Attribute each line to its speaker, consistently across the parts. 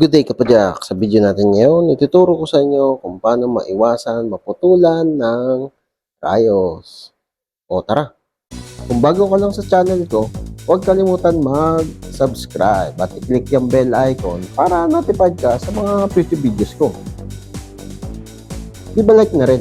Speaker 1: Good day kapadyak! Sa video natin ngayon, ituturo ko sa inyo kung paano maiwasan maputulan ng rayos. O tara! Kung bago ka lang sa channel ko, huwag kalimutan mag-subscribe at i-click yung bell icon para notified ka sa mga future videos ko. Di ba like na rin?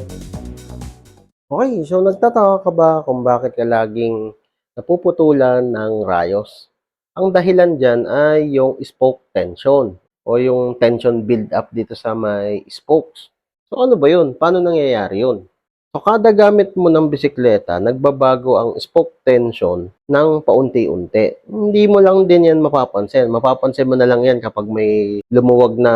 Speaker 1: Okay, so nagtataka ka ba kung bakit ka laging napuputulan ng rayos? Ang dahilan dyan ay yung spoke tension o yung tension build up dito sa may spokes. So ano ba yun? Paano nangyayari yun? So kada gamit mo ng bisikleta, nagbabago ang spoke tension ng paunti-unti. Hindi mo lang din yan mapapansin. Mapapansin mo na lang yan kapag may lumuwag na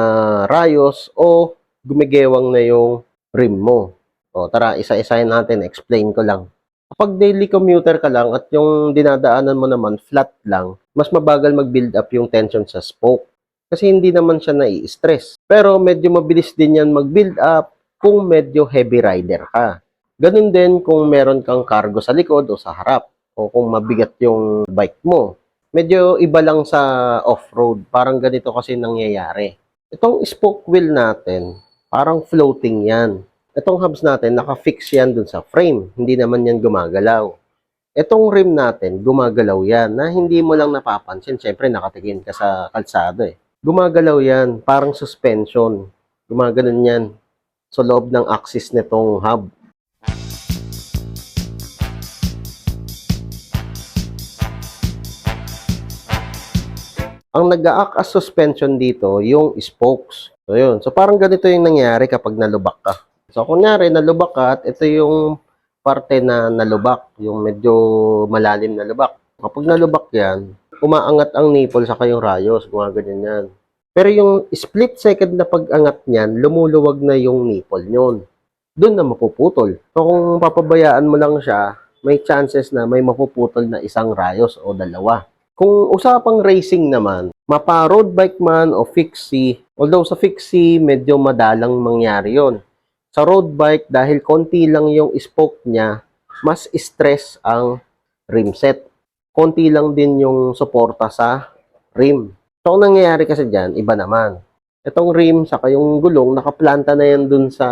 Speaker 1: rayos o gumigewang na yung rim mo. O tara, isa-isahin natin, explain ko lang. Kapag daily commuter ka lang at yung dinadaanan mo naman flat lang, mas mabagal mag-build up yung tension sa spoke kasi hindi naman siya nai-stress. Pero medyo mabilis din yan mag-build up kung medyo heavy rider ka. Ganun din kung meron kang cargo sa likod o sa harap o kung mabigat yung bike mo. Medyo iba lang sa off-road. Parang ganito kasi nangyayari. Itong spoke wheel natin, parang floating yan. Itong hubs natin, naka-fix yan dun sa frame. Hindi naman yan gumagalaw. Itong rim natin, gumagalaw yan na hindi mo lang napapansin. Siyempre, nakatingin ka sa kalsado eh gumagalaw yan, parang suspension. Gumaganon yan sa loob ng axis nitong hub. Ang nag-act as suspension dito, yung spokes. So, yun. So, parang ganito yung nangyari kapag nalubak ka. So, kunyari, nalubak ka at ito yung parte na nalubak, yung medyo malalim na lubak. Kapag nalubak yan, umaangat ang nipple sa kayong rayos, gumaganyan yan. Pero yung split second na pag-angat niyan, lumuluwag na yung nipple nyon. Doon na mapuputol. So kung papabayaan mo lang siya, may chances na may mapuputol na isang rayos o dalawa. Kung usapang racing naman, mapa road bike man o fixie, although sa fixie medyo madalang mangyari yon. Sa road bike, dahil konti lang yung spoke niya, mas stress ang rim set. Konti lang din yung suporta sa rim. So, ang nangyayari kasi dyan, iba naman. Itong rim, saka yung gulong, nakaplanta na yan dun sa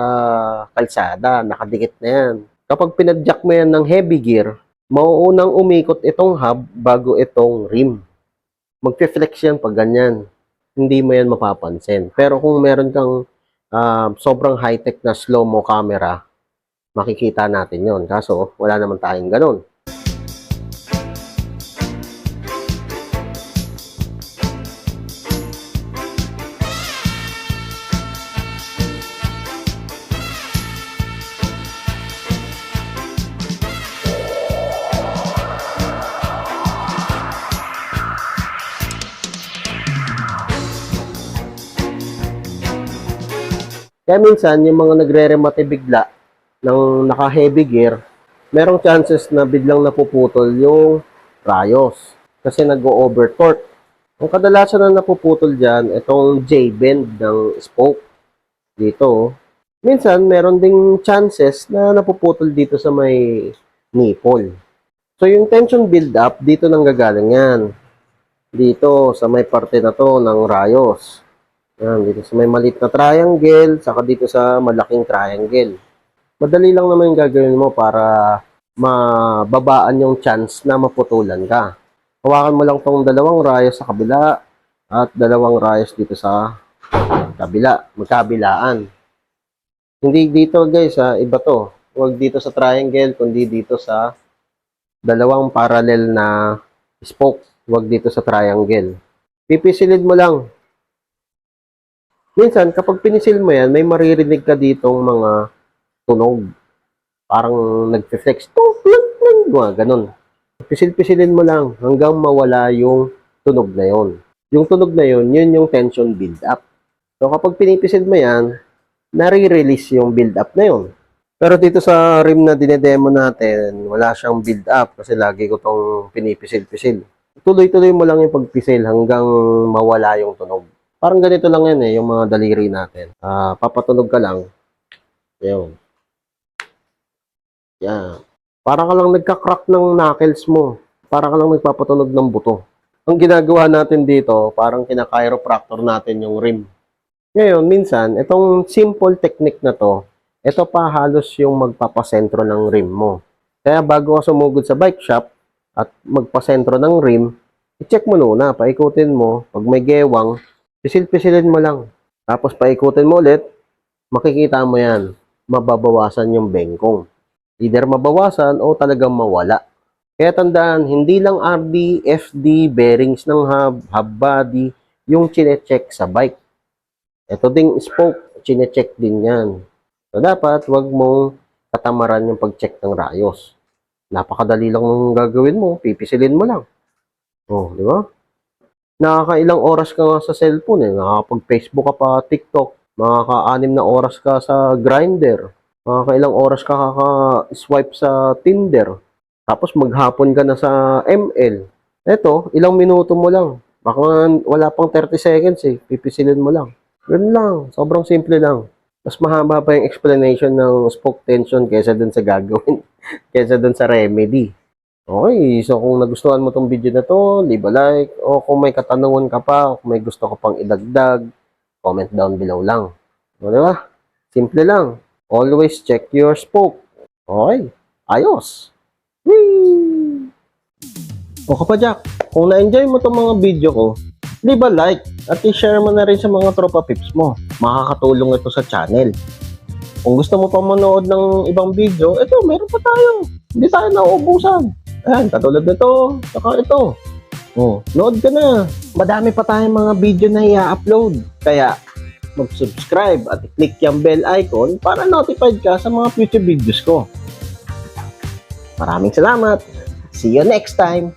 Speaker 1: kalsada, nakadikit na yan. Kapag pinadjak mo yan ng heavy gear, mauunang umikot itong hub bago itong rim. Magpe-flex yan pag ganyan. Hindi mo yan mapapansin. Pero kung meron kang ah, sobrang high-tech na slow-mo camera, makikita natin yon Kaso, wala naman tayong ganun. Kaya minsan, yung mga nagre-remate bigla ng naka-heavy gear, merong chances na biglang napuputol yung rayos kasi nag-over torque. Ang kadalasan na napuputol dyan, itong J-bend ng spoke dito. Minsan, meron ding chances na napuputol dito sa may nipple. So, yung tension build up, dito nang gagaling yan. Dito, sa may parte na to ng rayos. Yan, dito sa may maliit na triangle, saka dito sa malaking triangle. Madali lang naman yung gagawin mo para mababaan yung chance na maputulan ka. Hawakan mo lang tong dalawang rayos sa kabila at dalawang rayos dito sa kabila, magkabilaan. Hindi dito guys, ha, iba to. Huwag dito sa triangle, kundi dito sa dalawang parallel na spoke. Huwag dito sa triangle. Pipisilid mo lang minsan, kapag pinisil mo yan, may maririnig ka ditong mga tunog. Parang plang, mga ganun. Pisil-pisilin mo lang hanggang mawala yung tunog na yon. Yung tunog na yon, yun yung tension build up. So, kapag pinipisil mo yan, nare-release yung build up na yon. Pero dito sa rim na dinedemo natin, wala siyang build up kasi lagi ko tong pinipisil-pisil. Tuloy-tuloy mo lang yung pagpisil hanggang mawala yung tunog. Parang ganito lang yan eh, yung mga daliri natin. Ah, papatunog ka lang. Yun. Yan. Para ka lang nagka-crack ng knuckles mo. Para ka lang nagpapatunog ng buto. Ang ginagawa natin dito, parang kina-chiropractor natin yung rim. Ngayon, minsan, itong simple technique na to, ito pa halos yung magpapasentro ng rim mo. Kaya bago ka sumugod sa bike shop at magpasentro ng rim, i-check mo muna, paikutin mo. Pag may gewang, pisil-pisilin mo lang. Tapos paikutin mo ulit, makikita mo yan, mababawasan yung bengkong. Either mabawasan o talagang mawala. Kaya tandaan, hindi lang RD, FD, bearings ng hub, hub body, yung chinecheck sa bike. Ito ding spoke, chinecheck din yan. So, dapat wag mong katamaran yung pag-check ng rayos. Napakadali lang ng gagawin mo, pipisilin mo lang. Oh, di ba? Nakakailang oras ka nga sa cellphone eh. Nakakapag-Facebook ka pa, TikTok. Makaka-anim na oras ka sa Grindr. Makakailang oras ka kaka-swipe sa Tinder. Tapos maghapon ka na sa ML. Eto, ilang minuto mo lang. Baka wala pang 30 seconds eh. Pipisilin mo lang. Ganun lang. Sobrang simple lang. Mas mahaba pa yung explanation ng spoke tension kaysa dun sa gagawin. kaysa dun sa remedy. Okay, so kung nagustuhan mo tong video na to, leave a like. O kung may katanungan ka pa, o kung may gusto ka pang idagdag, comment down below lang. O, di ba? Simple lang. Always check your spoke. Okay, ayos. Whee! O kapadyak, kung na-enjoy mo tong mga video ko, leave a like at i-share mo na rin sa mga tropa pips mo. Makakatulong ito sa channel. Kung gusto mo pa manood ng ibang video, ito, meron pa tayo. Hindi tayo nauubusan. Ayan, katulad nito, saka ito. Oh, nood ka na. Madami pa tayong mga video na i-upload. Kaya, mag-subscribe at i-click yung bell icon para notified ka sa mga future videos ko. Maraming salamat. See you next time.